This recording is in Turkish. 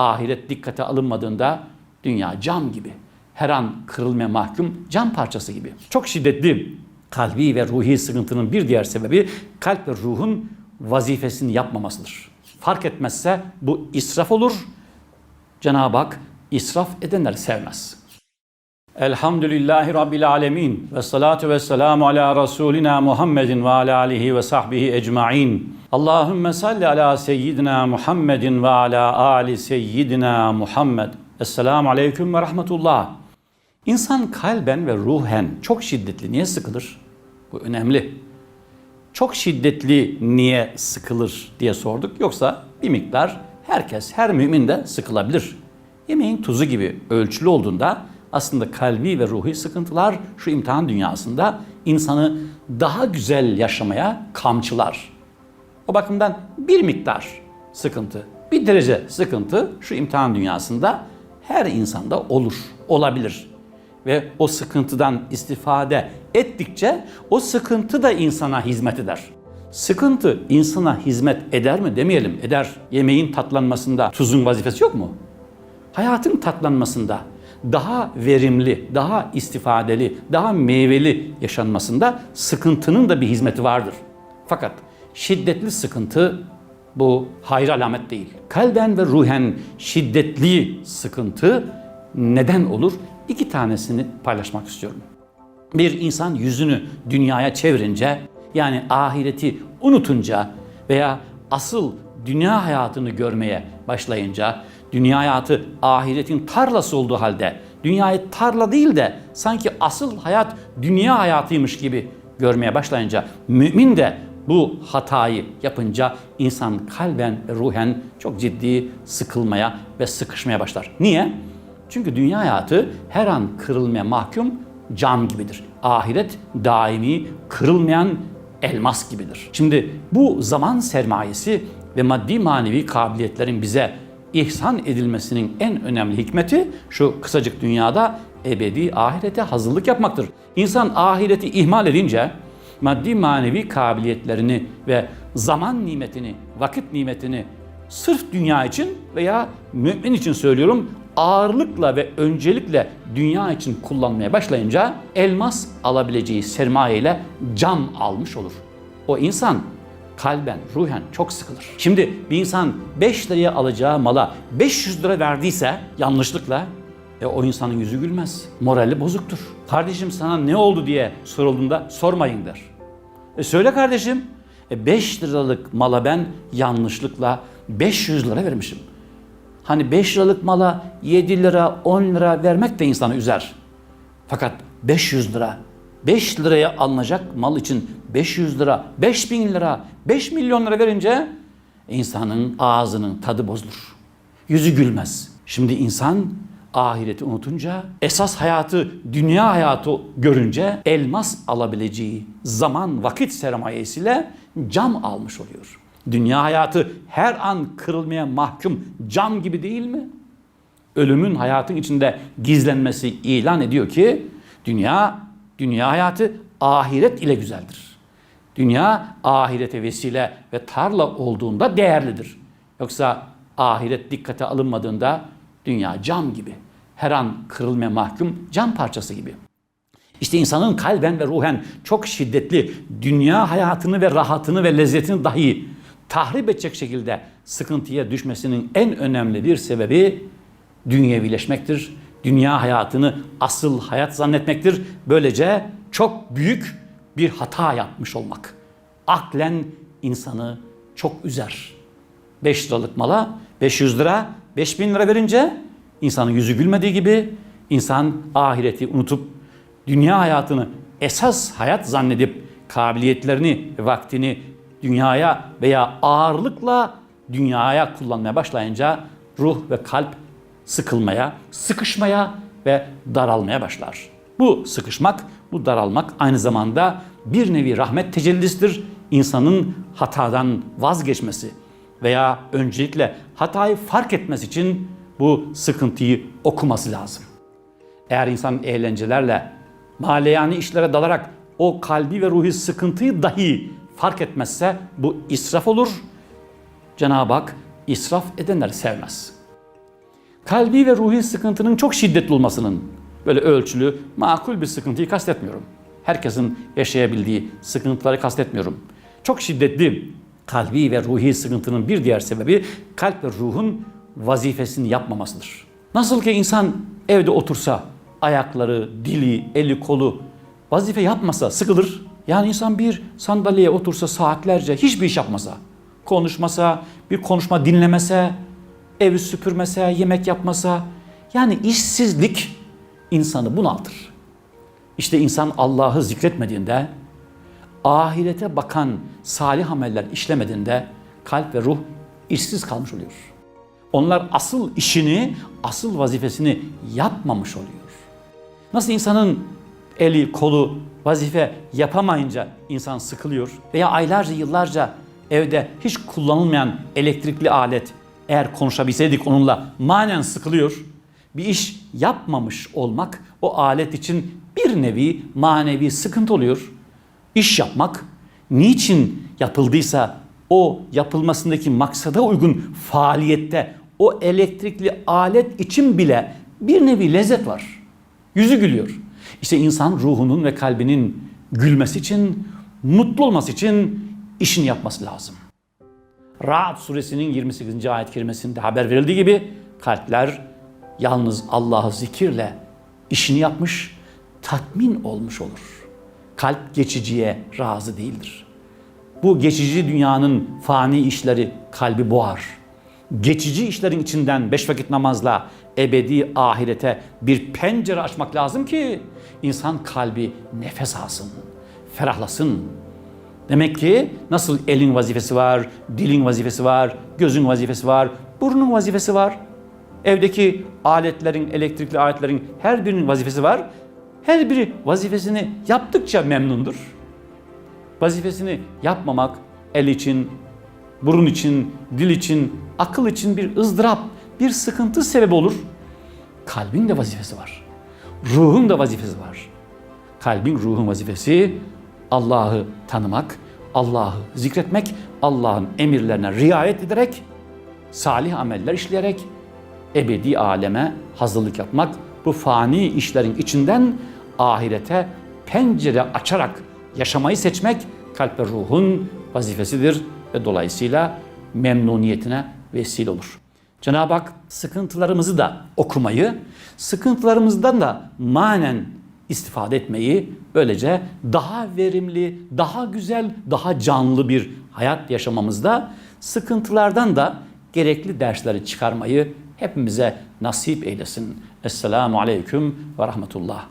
Ahiret dikkate alınmadığında dünya cam gibi. Her an kırılmaya mahkum cam parçası gibi. Çok şiddetli kalbi ve ruhi sıkıntının bir diğer sebebi kalp ve ruhun vazifesini yapmamasıdır. Fark etmezse bu israf olur. Cenab-ı Hak israf edenleri sevmez. Elhamdülillahi Rabbil Alemin ve salatu ve selamu ala Resulina Muhammedin ve ala alihi ve sahbihi ecma'in. Allahümme salli ala seyyidina Muhammedin ve ala ali seyyidina Muhammed. Esselamu aleyküm ve rahmetullah. İnsan kalben ve ruhen çok şiddetli niye sıkılır? Bu önemli. Çok şiddetli niye sıkılır diye sorduk. Yoksa bir miktar herkes, her mümin de sıkılabilir. Yemeğin tuzu gibi ölçülü olduğunda aslında kalbi ve ruhi sıkıntılar şu imtihan dünyasında insanı daha güzel yaşamaya kamçılar. O bakımdan bir miktar sıkıntı, bir derece sıkıntı şu imtihan dünyasında her insanda olur, olabilir. Ve o sıkıntıdan istifade ettikçe o sıkıntı da insana hizmet eder. Sıkıntı insana hizmet eder mi demeyelim, eder. Yemeğin tatlanmasında tuzun vazifesi yok mu? hayatın tatlanmasında daha verimli, daha istifadeli, daha meyveli yaşanmasında sıkıntının da bir hizmeti vardır. Fakat şiddetli sıkıntı bu hayır alamet değil. Kalben ve ruhen şiddetli sıkıntı neden olur? İki tanesini paylaşmak istiyorum. Bir insan yüzünü dünyaya çevirince yani ahireti unutunca veya asıl dünya hayatını görmeye başlayınca dünya hayatı ahiretin tarlası olduğu halde dünyayı tarla değil de sanki asıl hayat dünya hayatıymış gibi görmeye başlayınca mümin de bu hatayı yapınca insan kalben ve ruhen çok ciddi sıkılmaya ve sıkışmaya başlar. Niye? Çünkü dünya hayatı her an kırılmaya mahkum cam gibidir. Ahiret daimi kırılmayan elmas gibidir. Şimdi bu zaman sermayesi ve maddi manevi kabiliyetlerin bize ihsan edilmesinin en önemli hikmeti şu kısacık dünyada ebedi ahirete hazırlık yapmaktır. İnsan ahireti ihmal edince maddi manevi kabiliyetlerini ve zaman nimetini, vakit nimetini sırf dünya için veya mümin için söylüyorum ağırlıkla ve öncelikle dünya için kullanmaya başlayınca elmas alabileceği sermayeyle cam almış olur. O insan kalben, ruhen çok sıkılır. Şimdi bir insan 5 liraya alacağı mala 500 lira verdiyse yanlışlıkla e, o insanın yüzü gülmez. Morali bozuktur. Kardeşim sana ne oldu diye sorulduğunda sormayın der. E söyle kardeşim. E 5 liralık mala ben yanlışlıkla 500 lira vermişim. Hani 5 liralık mala 7 lira 10 lira vermek de insanı üzer. Fakat 500 lira 5 liraya alınacak mal için 500 lira, 5000 lira, 5 milyon lira verince insanın ağzının tadı bozulur. Yüzü gülmez. Şimdi insan ahireti unutunca, esas hayatı, dünya hayatı görünce elmas alabileceği zaman, vakit sermayesiyle cam almış oluyor. Dünya hayatı her an kırılmaya mahkum cam gibi değil mi? Ölümün hayatın içinde gizlenmesi ilan ediyor ki dünya dünya hayatı ahiret ile güzeldir. Dünya ahirete vesile ve tarla olduğunda değerlidir. Yoksa ahiret dikkate alınmadığında dünya cam gibi. Her an kırılmaya mahkum cam parçası gibi. İşte insanın kalben ve ruhen çok şiddetli dünya hayatını ve rahatını ve lezzetini dahi tahrip edecek şekilde sıkıntıya düşmesinin en önemli bir sebebi dünyevileşmektir. Dünya hayatını asıl hayat zannetmektir. Böylece çok büyük bir hata yapmış olmak. Aklen insanı çok üzer. 5 liralık mala 500 lira, 5000 lira verince insanın yüzü gülmediği gibi insan ahireti unutup dünya hayatını esas hayat zannedip kabiliyetlerini, vaktini dünyaya veya ağırlıkla dünyaya kullanmaya başlayınca ruh ve kalp sıkılmaya, sıkışmaya ve daralmaya başlar. Bu sıkışmak, bu daralmak aynı zamanda bir nevi rahmet tecellisidir. İnsanın hatadan vazgeçmesi veya öncelikle hatayı fark etmesi için bu sıkıntıyı okuması lazım. Eğer insan eğlencelerle, maleyani işlere dalarak o kalbi ve ruhi sıkıntıyı dahi fark etmezse bu israf olur. Cenab-ı Hak israf edenleri sevmez. Kalbi ve ruhi sıkıntının çok şiddetli olmasının böyle ölçülü, makul bir sıkıntıyı kastetmiyorum. Herkesin yaşayabildiği sıkıntıları kastetmiyorum. Çok şiddetli kalbi ve ruhi sıkıntının bir diğer sebebi kalp ve ruhun vazifesini yapmamasıdır. Nasıl ki insan evde otursa ayakları, dili, eli, kolu vazife yapmasa sıkılır. Yani insan bir sandalyeye otursa saatlerce hiçbir iş yapmasa, konuşmasa, bir konuşma dinlemese, evi süpürmese, yemek yapmasa yani işsizlik insanı bunaltır. İşte insan Allah'ı zikretmediğinde, ahirete bakan salih ameller işlemediğinde kalp ve ruh işsiz kalmış oluyor. Onlar asıl işini, asıl vazifesini yapmamış oluyor. Nasıl insanın eli, kolu vazife yapamayınca insan sıkılıyor veya aylarca, yıllarca evde hiç kullanılmayan elektrikli alet eğer konuşabilseydik onunla manen sıkılıyor. Bir iş yapmamış olmak o alet için bir nevi manevi sıkıntı oluyor. İş yapmak niçin yapıldıysa o yapılmasındaki maksada uygun faaliyette o elektrikli alet için bile bir nevi lezzet var. Yüzü gülüyor. İşte insan ruhunun ve kalbinin gülmesi için, mutlu olması için işini yapması lazım. Ra'd suresinin 28. ayet kerimesinde haber verildiği gibi kalpler yalnız Allah'ı zikirle işini yapmış, tatmin olmuş olur. Kalp geçiciye razı değildir. Bu geçici dünyanın fani işleri kalbi boğar. Geçici işlerin içinden beş vakit namazla ebedi ahirete bir pencere açmak lazım ki insan kalbi nefes alsın, ferahlasın. Demek ki nasıl elin vazifesi var, dilin vazifesi var, gözün vazifesi var, burnun vazifesi var. Evdeki aletlerin, elektrikli aletlerin her birinin vazifesi var. Her biri vazifesini yaptıkça memnundur. Vazifesini yapmamak el için, burun için, dil için, akıl için bir ızdırap, bir sıkıntı sebebi olur. Kalbin de vazifesi var. Ruhun da vazifesi var. Kalbin, ruhun vazifesi Allah'ı tanımak, Allah'ı zikretmek, Allah'ın emirlerine riayet ederek, salih ameller işleyerek ebedi aleme hazırlık yapmak, bu fani işlerin içinden ahirete pencere açarak yaşamayı seçmek kalp ve ruhun vazifesidir ve dolayısıyla memnuniyetine vesile olur. Cenab-ı Hak sıkıntılarımızı da okumayı, sıkıntılarımızdan da manen istifade etmeyi böylece daha verimli, daha güzel, daha canlı bir hayat yaşamamızda sıkıntılardan da gerekli dersleri çıkarmayı hepimize nasip eylesin. Esselamu Aleyküm ve Rahmetullah.